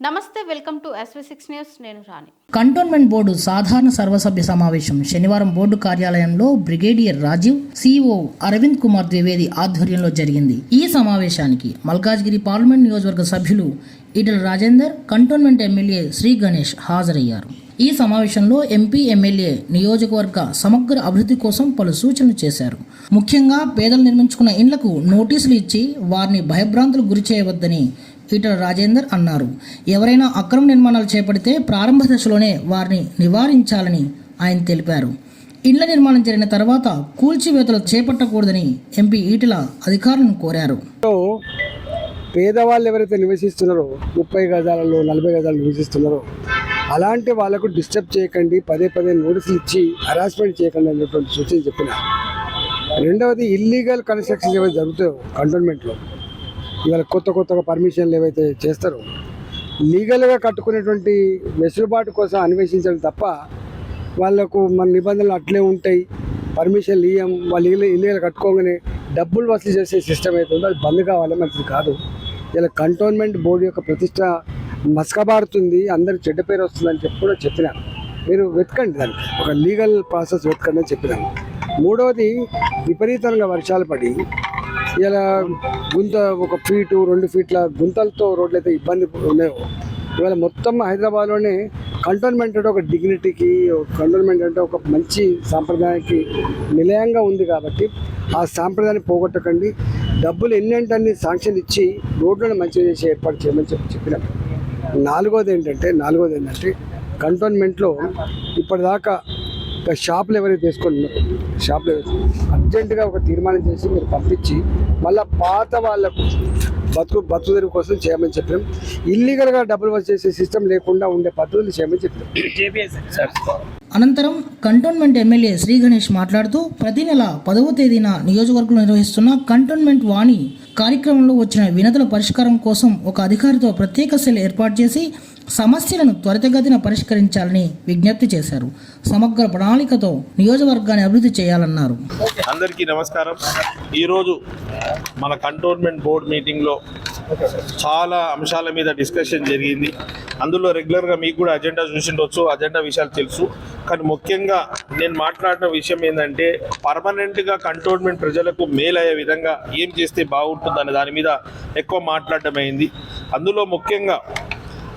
నమస్తే welcome to SV six news నేను Rani. Cantonment board సాధారణ సర్వసభ్య సమావేశం శనివారం బోర్డు కార్యాలయంలో బ్రిగేడియర్ రాజీవ్ సిఇఓ అరవింద్ కుమార్ ద్వివేది ఆధ్వర్యంలో జరిగింది. ఈ సమావేశానికి మల్కాజ్గిరి పార్లమెంట్ నియోజకవర్గ సభ్యులు ఈటల రాజేందర్ కంటోన్మెంట్ ఎమ్మెల్యే శ్రీ గణేష్ హాజరయ్యారు. ఈ సమావేశంలో ఎంపీ ఎమ్మెల్యే నియోజకవర్గ సమగ్ర అభివృద్ధి కోసం పలు సూచనలు చేశారు. ముఖ్యంగా పేదలు నిర్మించుకున్న ఇండ్లకు నోటీసులు ఇచ్చి వారిని భయభ్రాంతులు గురి చేయవద్దని ఈటల రాజేందర్ అన్నారు. ఎవరైనా అక్రమ నిర్మాణాలు చేపడితే ప్రారంభ దశలోనే వారిని నివారించాలని ఆయన తెలిపారు. ఇండ్ల నిర్మాణం జరిగిన తర్వాత కూల్చివేతలు చేపట్టకూడదని ఎంపీ ఈటల అధికారులను కోరారు. పేదవాళ్ళు ఎవరైతే నివసిస్తున్నారో ముప్పై గజాలలో నలభై గజాలు నివసిస్తున్నారో అలాంటి వాళ్ళకు డిస్టర్బ్ చేయకండి పదే పదే నోటీసులు ఇచ్చి హరాస్మెంట్ చేయకండి అనేటువంటి సూచన చెప్పిన. రెండవది ఇల్లీగల్ కన్స్ట్రక్షన్స్ ఏవైతే జరుగుతాయో కంటోన్మెంట్లో ఇవాళ కొత్త కొత్తగా పర్మిషన్లు ఏవైతే చేస్తారో లీగల్గా కట్టుకునేటువంటి వెసులుబాటు కోసం అన్వేషించడం తప్ప వాళ్ళకు మన నిబంధనలు అట్లే ఉంటాయి. పర్మిషన్లు ఇయ్యం వాళ్ళు ఇల్లు ఇల్లు కట్టుకోగానే డబ్బులు వసూలు చేసే సిస్టమ్ అయితే ఉందో అది బంద్ కావాలి మంచిది కాదు. ఇలా కంటోన్మెంట్ బోర్డు యొక్క ప్రతిష్ట మసకబారుతుంది అందరికి చెడ్డ పేరు వస్తుందని చెప్పి కూడా చెప్పినాను. మీరు వెతకండి దానికి ఒక లీగల్ ప్రాసెస్ వెతకండి అని చెప్పినాను. మూడవది విపరీతంగా వర్షాలు పడి ఇలా గుంత ఒక ఫీటు రెండు ఫీట్ల గుంతలతో రోడ్లు అయితే ఇబ్బంది ఉన్నాయో ఇవాళ మొత్తం హైదరాబాద్లోనే కంటోన్మెంట్ అంటే ఒక డిగ్నిటీకి కంటోన్మెంట్ అంటే ఒక మంచి సాంప్రదాయానికి నిలయంగా ఉంది కాబట్టి ఆ సాంప్రదాయాన్ని పోగొట్టకండి. డబ్బులు ఎన్నింటన్ని శాంక్షన్ ఇచ్చి రోడ్లను మంచిగా చేసి ఏర్పాటు చేయమని చెప్పి చెప్పినాం. నాలుగోది ఏంటంటే నాలుగోది ఏంటంటే కంటోన్మెంట్లో ఇప్పటిదాకా షాపులు ఎవరైతే తీసుకుంటున్నారో షాపులు అర్జెంటుగా ఒక తీర్మానం చేసి మీరు పంపించి మళ్ళీ పాత వాళ్ళకు బతుకు బతుకు తెరువు కోసం చేయమని చెప్పాం. ఇల్లీగల్గా డబ్బులు వచ్చేసే సిస్టమ్ లేకుండా ఉండే పద్ధతులు చేయమని చెప్పాం. అనంతరం కంటోన్మెంట్ ఎమ్మెల్యే శ్రీ గణేష్ మాట్లాడుతూ ప్రతి నెల పదవ తేదీన నియోజకవర్గంలో నిర్వహిస్తున్న కంటోన్మెంట్ వాణి కార్యక్రమంలో వచ్చిన వినతుల పరిష్కారం కోసం ఒక అధికారితో ప్రత్యేక సెల్ ఏర్పాటు చేసి సమస్యలను త్వరితగతిన పరిష్కరించాలని విజ్ఞప్తి చేశారు. సమగ్ర ప్రణాళికతో నియోజకవర్గాన్ని అభివృద్ధి చేయాలన్నారు. అందరికీ నమస్కారం. ఈరోజు మన కంటోన్మెంట్ బోర్డ్ మీటింగ్లో చాలా అంశాల మీద డిస్కషన్ జరిగింది. అందులో రెగ్యులర్గా మీకు కూడా అజెండా చూసిండొచ్చు అజెండా విషయాలు తెలుసు. కానీ ముఖ్యంగా నేను మాట్లాడిన విషయం ఏంటంటే పర్మనెంట్గా కంటోన్మెంట్ ప్రజలకు మేలయ్యే విధంగా ఏం చేస్తే బాగుంటుంది అనే దాని మీద ఎక్కువ మాట్లాడటం అయింది. అందులో ముఖ్యంగా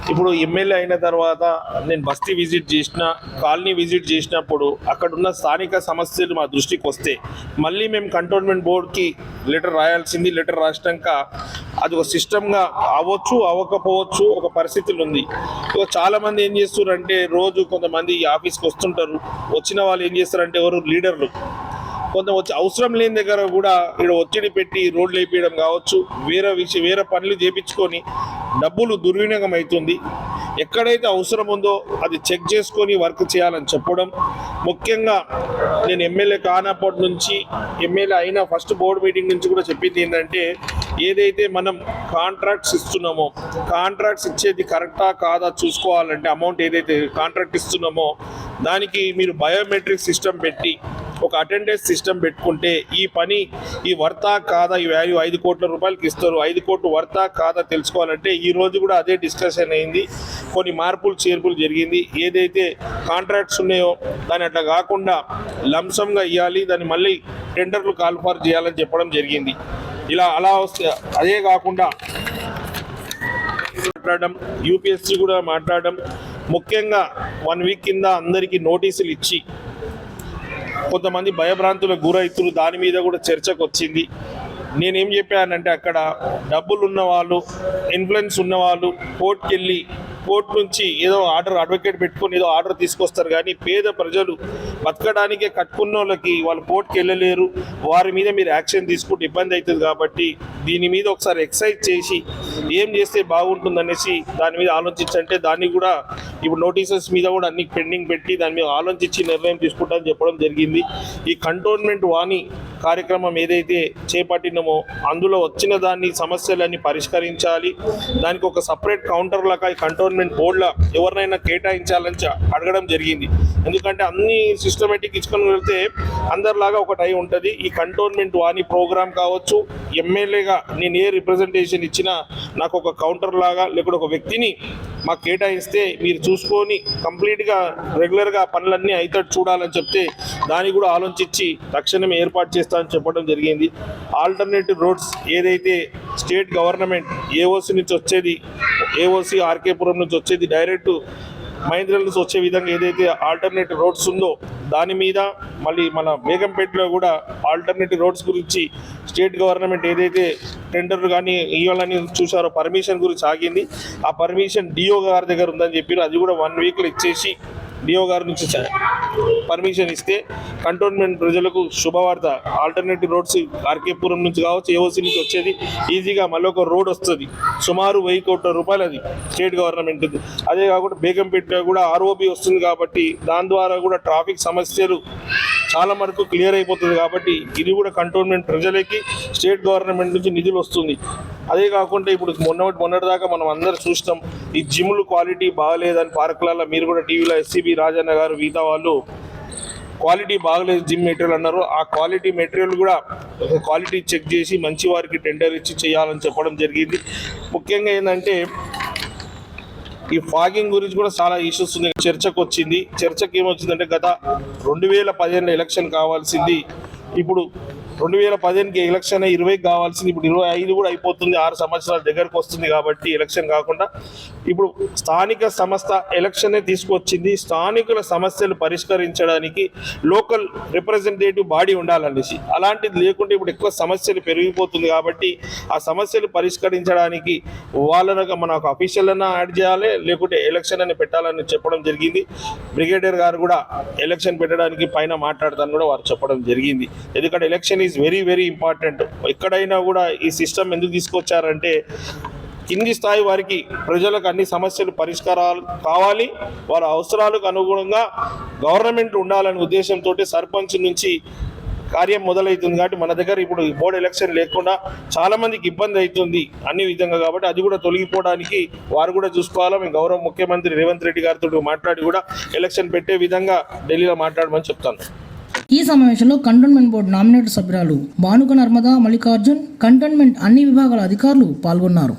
ఇప్పుడు ఎమ్మెల్యే అయిన తర్వాత నేను బస్తీ విజిట్ చేసిన కాలనీ విజిట్ చేసినప్పుడు అక్కడ ఉన్న స్థానిక సమస్యలు మా దృష్టికి వస్తే మళ్ళీ మేము కంటోన్మెంట్ బోర్డ్కి లెటర్ రాయాల్సింది లెటర్ రాసినాక అది ఒక సిస్టమ్గా అవ్వచ్చు అవ్వకపోవచ్చు ఒక పరిస్థితులు ఉంది. ఇక చాలా మంది ఏం చేస్తారంటే రోజు కొంతమంది ఈ ఆఫీస్కి వస్తుంటారు. వచ్చిన వాళ్ళు ఏం చేస్తారంటే ఎవరు? లీడర్లు. కొంత వచ్చి అవసరం లేని దగ్గర కూడా ఇక్కడ ఒత్తిడి పెట్టి రోడ్లు వేపించడం కావచ్చు వేరే విషయం వేరే పనులు చేపించుకొని డబ్బులు దుర్వినియోగం అవుతుంది. ఎక్కడైతే అవసరం ఉందో అది చెక్ చేసుకొని వర్క్ చేయాలని చెప్పడం. ముఖ్యంగా నేను ఎమ్మెల్యే కానప్పటి నుంచి ఎమ్మెల్యే అయిన ఫస్ట్ బోర్డు మీటింగ్ నుంచి కూడా చెప్పింది ఏంటంటే ఏదైతే మనం కాంట్రాక్ట్స్ ఇస్తున్నామో కాంట్రాక్ట్స్ ఇచ్చేది కరెక్టా కాదా చూసుకోవాలంటే అమౌంట్ ఏదైతే కాంట్రాక్ట్ ఇస్తున్నామో దానికి మీరు బయోమెట్రిక్ సిస్టమ్ పెట్టి ఒక అటెండెన్స్ సిస్టమ్ పెట్టుకుంటే ఈ పని ఈ వర్తా కాదా ఈ వాల్యూ ఐదు కోట్ల రూపాయలకి ఇస్తారు ఐదు కోట్లు వర్తా కాదా తెలుసుకోవాలంటే ఈ రోజు కూడా అదే డిస్కషన్ అయింది. కొన్ని మార్పులు చేర్పులు జరిగింది. ఏదైతే కాంట్రాక్ట్స్ ఉన్నాయో దాన్ని అట్లా కాకుండా లంసంగా ఇవ్వాలి దాన్ని మళ్ళీ టెండర్లు కాల్ఫార్ చేయాలని చెప్పడం జరిగింది. ఇలా అలా వస్తే అదే కాకుండా మాట్లాడడం యూపీఎస్సీ కూడా మాట్లాడడం ముఖ్యంగా వన్ వీక్ కింద అందరికీ నోటీసులు ఇచ్చి కొంతమంది భయభ్రాంతులకు గురైతులు దాని మీద కూడా చర్చకు వచ్చింది. నేనేం చెప్పానంటే అక్కడ డబ్బులు ఉన్న వాళ్ళు ఇన్ఫ్లుయెన్స్ ఉన్నవాళ్ళు కోర్టుకెళ్ళి వెళ్ళి కోర్టు నుంచి ఏదో ఆర్డర్ అడ్వకేట్ పెట్టుకొని ఏదో ఆర్డర్ తీసుకొస్తారు కానీ పేద ప్రజలు బతకడానికే కట్టుకున్న వాళ్ళకి వాళ్ళు కోర్టుకి వెళ్ళలేరు. వారి మీద మీరు యాక్షన్ తీసుకుంటే ఇబ్బంది అవుతుంది కాబట్టి దీని మీద ఒకసారి ఎక్సైజ్ చేసి ఏం చేస్తే బాగుంటుంది అనేసి దాని మీద ఆలోచించంటే దాన్ని కూడా ఇప్పుడు నోటీసెస్ మీద కూడా అన్ని పెండింగ్ పెట్టి దాని మీద ఆలోచించి నిర్ణయం తీసుకుంటామని చెప్పడం జరిగింది. ఈ కంటోన్మెంట్ వాణి కార్యక్రమం ఏదైతే చేపట్టినమో అందులో వచ్చిన దాన్ని సమస్యలన్నీ పరిష్కరించాలి. దానికి ఒక సపరేట్ కౌంటర్ లాగా ఈ కంటోన్మెంట్ బోర్డుల ఎవరినైనా కేటాయించాలని చ- అడగడం జరిగింది. ఎందుకంటే అన్ని సిస్టమేటిక్ ఇచ్చుకొని వెళ్తే అందరిలాగా ఒక టై ఉంటుంది. ఈ కంటోన్మెంట్ వాణి ప్రోగ్రామ్ కావచ్చు ఎమ్మెల్యేగా నేను ఏ రిప్రజెంటేషన్ ఇచ్చినా నాకు ఒక కౌంటర్ లాగా లేకుంటే ఒక వ్యక్తిని మాకు కేటాయిస్తే మీరు చూసుకొని కంప్లీట్గా రెగ్యులర్గా పనులన్నీ అయితే చూడాలని చెప్తే దాన్ని కూడా ఆలోచించి తక్షణమే ఏర్పాటు చేస్తా అని చెప్పడం జరిగింది. ఆల్టర్నేటివ్ రోడ్స్ ఏదైతే స్టేట్ గవర్నమెంట్ ఏఓసి నుంచి వచ్చేది ఏఓసి ఆర్కేపురం నుంచి వచ్చేది డైరెక్ట్ మహేంద్ర నుంచి వచ్చే విధంగా ఏదైతే ఆల్టర్నేటివ్ రోడ్స్ ఉందో దాని మీద మళ్ళీ మన బేగంపేటలో కూడా ఆల్టర్నేటివ్ రోడ్స్ గురించి స్టేట్ గవర్నమెంట్ ఏదైతే టెండర్ కానీ ఇవ్వాలని చూసారో పర్మిషన్ గురించి ఆగింది. ఆ పర్మిషన్ డిఓ గారి దగ్గర ఉందని చెప్పారు. అది కూడా వన్ వీక్లో ఇచ్చేసి డిఓ గారి నుంచి పర్మిషన్ ఇస్తే కంటోన్మెంట్ ప్రజలకు శుభవార్త. ఆల్టర్నేటివ్ రోడ్స్ ఆర్కేపురం నుంచి కావచ్చు ఏఓసి నుంచి వచ్చేది. ఈజీగా మళ్ళీ ఒక రోడ్ వస్తుంది. సుమారు వెయ్యి కోట్ల రూపాయలు అది స్టేట్ గవర్నమెంట్ అదే కాకుండా బేగంపేట కూడా ఆర్ఓబి వస్తుంది కాబట్టి దాని ద్వారా కూడా ట్రాఫిక్ సమస్యలు చాలా వరకు క్లియర్ అయిపోతుంది కాబట్టి ఇది కూడా కంటోన్మెంట్ ప్రజలకి స్టేట్ గవర్నమెంట్ నుంచి నిధులు వస్తుంది. అదే కాకుండా ఇప్పుడు మొన్న మొన్నటిదాకా మనం అందరూ చూసినాం ఈ జిమ్లు క్వాలిటీ బాగలేదని పార్కులలో మీరు కూడా టీవీలో ఎస్సీబీ రాజన్న గారు మిగతా వాళ్ళు క్వాలిటీ బాగలేదు జిమ్ మెటీరియల్ అన్నారు. ఆ క్వాలిటీ మెటీరియల్ కూడా క్వాలిటీ చెక్ చేసి మంచి వారికి టెండర్ ఇచ్చి చేయాలని చెప్పడం జరిగింది. ముఖ్యంగా ఏంటంటే ఈ ఫాగింగ్ గురించి కూడా చాలా ఇష్యూస్ ఉంది చర్చకు వచ్చింది. చర్చకి ఏమొచ్చిందంటే గత రెండు వేల పదిహేను ఎలక్షన్ కావాల్సింది. ఇప్పుడు రెండు వేల పదిహేనుకి ఎలక్షన్ ఇరవైకి కావాల్సింది. ఇప్పుడు ఇరవై ఐదు కూడా అయిపోతుంది. ఆరు సంవత్సరాల దగ్గరకు వస్తుంది కాబట్టి ఎలక్షన్ కాకుండా ఇప్పుడు స్థానిక సంస్థ ఎలక్షనే తీసుకొచ్చింది. స్థానికుల సమస్యలు పరిష్కరించడానికి లోకల్ రిప్రజెంటేటివ్ బాడీ ఉండాలనేసి. అలాంటిది లేకుంటే ఇప్పుడు ఎక్కువ సమస్యలు పెరిగిపోతుంది కాబట్టి ఆ సమస్యలు పరిష్కరించడానికి వాళ్ళను మన అఫీషియల్ అన్న యాడ్ చేయాలి. లేకుంటే ఎలక్షన్ అని పెట్టాలని చెప్పడం జరిగింది. బ్రిగేడియర్ గారు కూడా ఎలక్షన్ పెట్టడానికి పైన మాట్లాడతాను కూడా వారు చెప్పడం జరిగింది. ఎందుకంటే election is very very important ఎక్కడైనా కూడా ఈ సిస్టమ్ ఎందుకు తీసుకొచ్చారంటే కింది స్థాయి వారికి ప్రజలకు అన్ని సమస్యలు పరిష్కారాలు కావాలి. వారి అవసరాలకు అనుగుణంగా గవర్నమెంట్ ఉండాలనే ఉద్దేశంతో సర్పంచ్ నుంచి కార్యం మొదలవుతుంది కాబట్టి మన దగ్గర ఇప్పుడు ఈ బోర్డు ఎలక్షన్ లేకుండా చాలా మందికి ఇబ్బంది అవుతుంది అన్ని విధంగా కాబట్టి అది కూడా తొలగిపోవడానికి వారు కూడా చూసుకోవాలా. మేము గౌరవ ముఖ్యమంత్రి రేవంత్ రెడ్డి గారితో మాట్లాడి కూడా ఎలక్షన్ పెట్టే విధంగా ఢిల్లీలో మాట్లాడమని చెప్తాను. ఈ సమావేశంలో కంటోన్మెంట్ బోర్డు నామినేటెడ్ సభ్యురాలు భానుక నర్మదా మల్లికార్జున్ కంటోన్మెంట్ అన్ని విభాగాల అధికారులు పాల్గొన్నారు.